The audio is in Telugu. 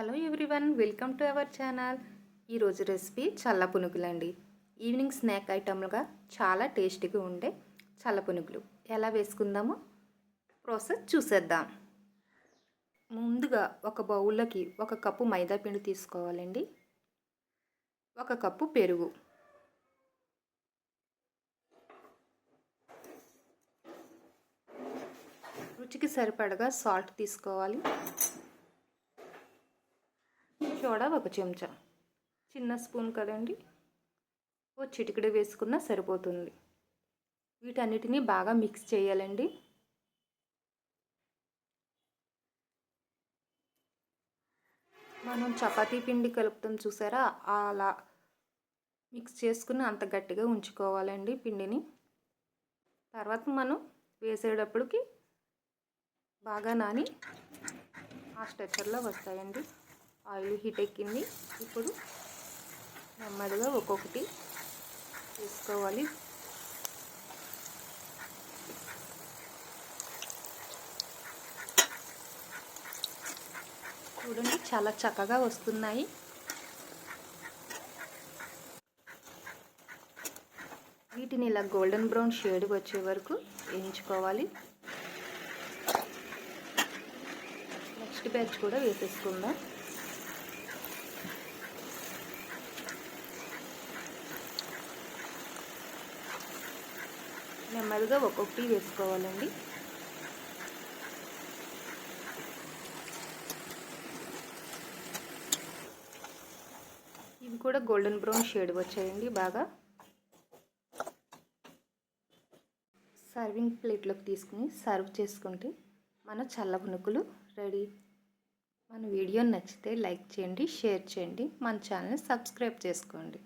Hello everyone welcome to our channel. ఈరోజు రెసిపీ చల్ల పునుగులండి. ఈవినింగ్ స్నాక్ ఐటమ్లుగా చాలా టేస్టీగా ఉండే చల్ల పునుగులు. ఎలా వేసుకుందామో ప్రాసెస్ చూసేద్దాం. ముందుగా ఒక బౌల్లోకి ఒక కప్పు మైదా పిండి తీసుకోవాలండి. ఒక కప్పు పెరుగు. రుచికి సరిపడగా సాల్ట్ తీసుకోవాలి. సోడా ఒక చెంచా? చిన్న స్పూన్ కదండి. ఓ చిటికెడు వేసుకున్నా సరిపోతుంది. వీటన్నిటిని బాగా మిక్స్ చేయాలండి. మనం చపాతీ పిండి కలుపుతాం చూసారా? అలా మిక్స్ చేసుకుని అంత గట్టిగా ఉంచుకోవాలండి పిండిని. తర్వాత మనం వేసేటప్పటికి బాగా నాని ఆ స్ట్రెచ్చర్లో వస్తాయండి. ఆయిల్ హీట్ ఎక్కింది. ఇప్పుడు నెమ్మదిగా ఒక్కొక్కటి తీసుకోవాలి చూడండి చాలా చక్కగా వస్తున్నాయి. వీటిని ఇలా గోల్డెన్ బ్రౌన్ షేడ్ వచ్చే వరకు వేయించుకోవాలి. నెక్స్ట్ బ్యాచ్ కూడా వేసేసుకుందాం. నెమ్మదిగా ఒక్కొక్కటి వేసుకోవాలండి. ఇవి కూడా గోల్డెన్ బ్రౌన్ షేడ్ వచ్చాయండి బాగా. సర్వింగ్ ప్లేట్లోకి తీసుకుని సర్వ్ చేసుకుంటే మన చల్ల పునుకులు రెడీ. మన వీడియో నచ్చితే లైక్ చేయండి షేర్ చేయండి. మన ఛానల్ని సబ్స్క్రైబ్ చేసుకోండి.